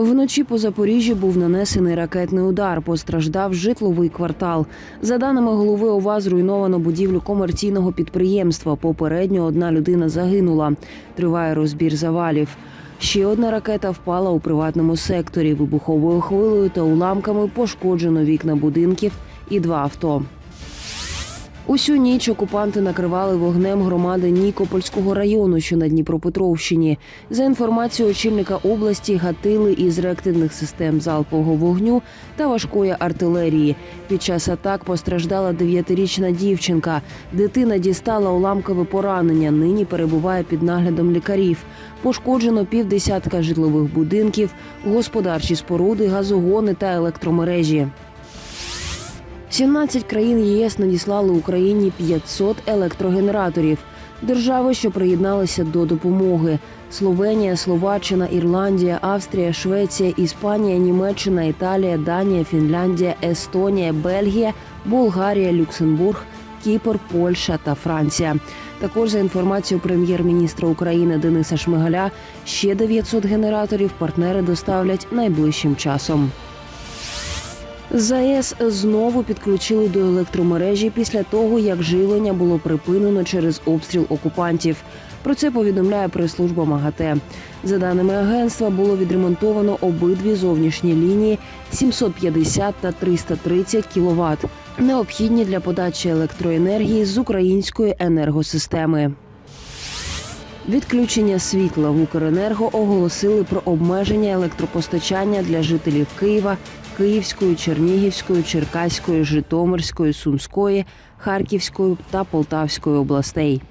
Вночі по Запоріжжі був нанесений ракетний удар. Постраждав житловий квартал. За даними голови ОВА, зруйновано будівлю комерційного підприємства. Попередньо одна людина загинула. Триває розбір завалів. Ще одна ракета впала у приватному секторі. Вибуховою хвилею та уламками пошкоджено вікна будинків і два авто. Усю ніч окупанти накривали вогнем громади Нікопольського району, що на Дніпропетровщині. За інформацією очільника області, гатили із реактивних систем залпового вогню та важкої артилерії. Під час атак постраждала дев'ятирічна дівчинка. Дитина дістала уламкове поранення. Нині перебуває під наглядом лікарів. Пошкоджено півдесятка житлових будинків, господарчі споруди, газогони та електромережі. 17 країн ЄС надіслали Україні 500 електрогенераторів. Держави, що приєдналися до допомоги: Словенія, Словаччина, Ірландія, Австрія, Швеція, Іспанія, Німеччина, Італія, Данія, Фінляндія, Естонія, Бельгія, Болгарія, Люксембург, Кіпр, Польща та Франція. Також за інформацією прем'єр-міністра України Дениса Шмигаля, ще 900 генераторів партнери доставлять найближчим часом. ЗАЕС знову підключили до електромережі після того, як живлення було припинено через обстріл окупантів. Про це повідомляє прес-служба МАГАТЕ. За даними агентства, було відремонтовано обидві зовнішні лінії 750 та 330 кВт, необхідні для подачі електроенергії з української енергосистеми. Відключення світла в Укренерго оголосили про обмеження електропостачання для жителів Києва, Київської, Чернігівської, Черкаської, Житомирської, Сумської, Харківської та Полтавської областей.